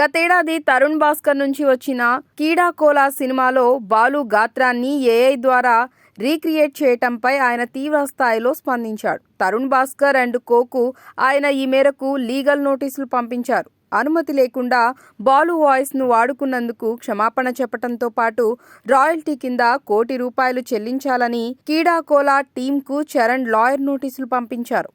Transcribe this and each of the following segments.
గతేడాది తరుణ్ భాస్కర్ నుంచి వచ్చిన కీడాకోలా సినిమాలో బాలు గాత్రాన్ని ఏఐ ద్వారా రీక్రియేట్ చేయటంపై ఆయన తీవ్ర స్థాయిలో స్పందించాడు. తరుణ్ భాస్కర్ అండ్ కోకు ఆయన ఈ మేరకు లీగల్ నోటీసులు పంపించారు. అనుమతి లేకుండా బాలు వాయిస్ను వాడుకున్నందుకు క్షమాపణ చెప్పడంతో పాటు రాయల్టీ కింద కోటి రూపాయలు చెల్లించాలని కీడాకోలా టీంకు చరణ్ లాయర్ నోటీసులు పంపించారు.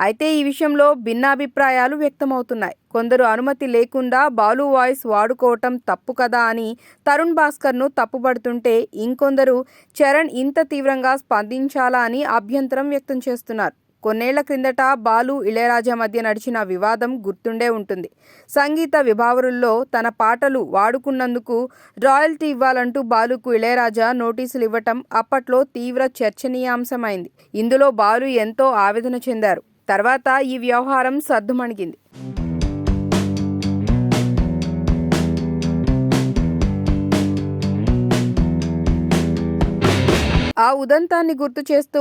అయితే ఈ విషయంలో భిన్నాభిప్రాయాలు వ్యక్తమవుతున్నాయి. కొందరు అనుమతి లేకుండా బాలు వాయిస్ వాడుకోవటం తప్పు కదా అని తరుణ్ భాస్కర్ను తప్పుపడుతుంటే ఇంకొందరు చరణ్ ఇంత తీవ్రంగా స్పందించాలా అని అభ్యంతరం వ్యక్తం చేస్తున్నారు. కొన్నేళ్ళ క్రిందట బాలు ఇళయరాజా మధ్య నడిచిన వివాదం గుర్తుండే ఉంటుంది. సంగీత విభావరుల్లో తన పాటలు వాడుకున్నందుకు రాయల్టీ ఇవ్వాలంటూ బాలుకు ఇళయరాజా నోటీసులు ఇవ్వటం అప్పట్లో తీవ్ర చర్చనీయాంశమైంది. ఇందులో బాలు ఎంతో ఆవేదన చెందారు. తర్వాత ఈ వ్యవహారం సద్దుమణిగింది ఆ ఉదంతాన్ని గుర్తు చేస్తూ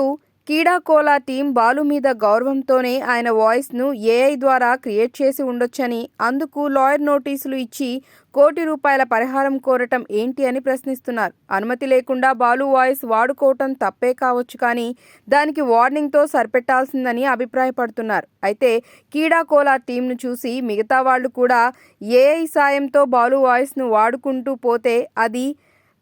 కీడాకోలా టీం బాలు మీద గౌరవంతోనే ఆయన వాయిస్ను ఏఐ ద్వారా క్రియేట్ చేసి ఉండొచ్చని అందుకు లాయర్ నోటీసులు ఇచ్చి కోటి రూపాయల పరిహారం కోరటం ఏంటి అని ప్రశ్నిస్తున్నారు. అనుమతి లేకుండా బాలు వాయిస్ వాడుకోవటం తప్పే కావచ్చు కానీ దానికి వార్నింగ్తో సరిపెట్టాల్సిందని అభిప్రాయపడుతున్నారు. అయితే కీడాకోలా టీంను చూసి మిగతా వాళ్ళు కూడా ఏఐ సాయంతో బాలు వాయిస్ను వాడుకుంటూ పోతే అది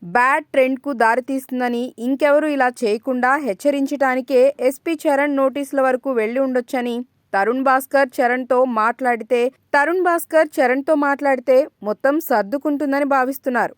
బ్యాడ్ ట్రెండ్కు దారితీస్తుందని ఇంకెవరూ ఇలా చేయకుండా హెచ్చరించడానికే ఎస్పీ చరణ్ నోటీసుల వరకు వెళ్ళి ఉండొచ్చని తరుణ్ భాస్కర్ చరణ్తో మాట్లాడితే తరుణ్ భాస్కర్ చరణ్తో మాట్లాడితే మొత్తం సర్దుకుంటుందని భావిస్తున్నారు.